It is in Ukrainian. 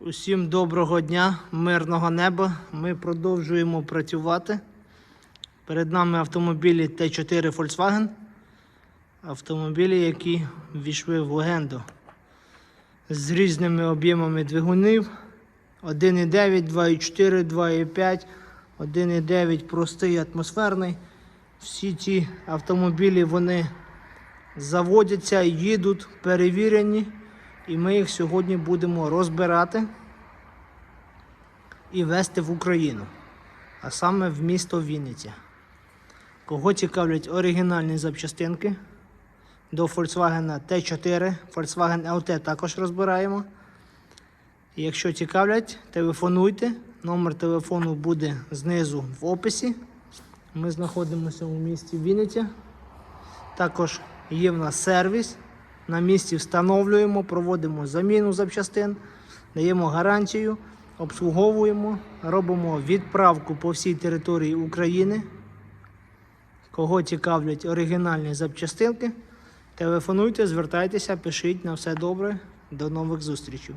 Усім доброго дня, мирного неба. Ми продовжуємо працювати. Перед нами автомобілі Т4 Volkswagen. Автомобілі, які ввійшли в легенду з різними об'ємами двигунів. 1,9, 2,4, 2,5, 1,9 простий атмосферний. Всі ці автомобілі вони заводяться, їдуть, перевірені. І ми їх сьогодні будемо розбирати і везти в Україну, а саме в місто Вінниця. Кого цікавлять оригінальні запчастинки до Volkswagen T4, Volkswagen LT також розбираємо. Якщо цікавлять, телефонуйте. Номер телефону буде знизу в описі. Ми знаходимося у місті Вінниця. Також є в нас сервіс. На місці встановлюємо, проводимо заміну запчастин, даємо гарантію, обслуговуємо, робимо відправку по всій території України. Кого цікавлять оригінальні запчастинки, телефонуйте, звертайтеся, пишіть на все добре. До нових зустрічей.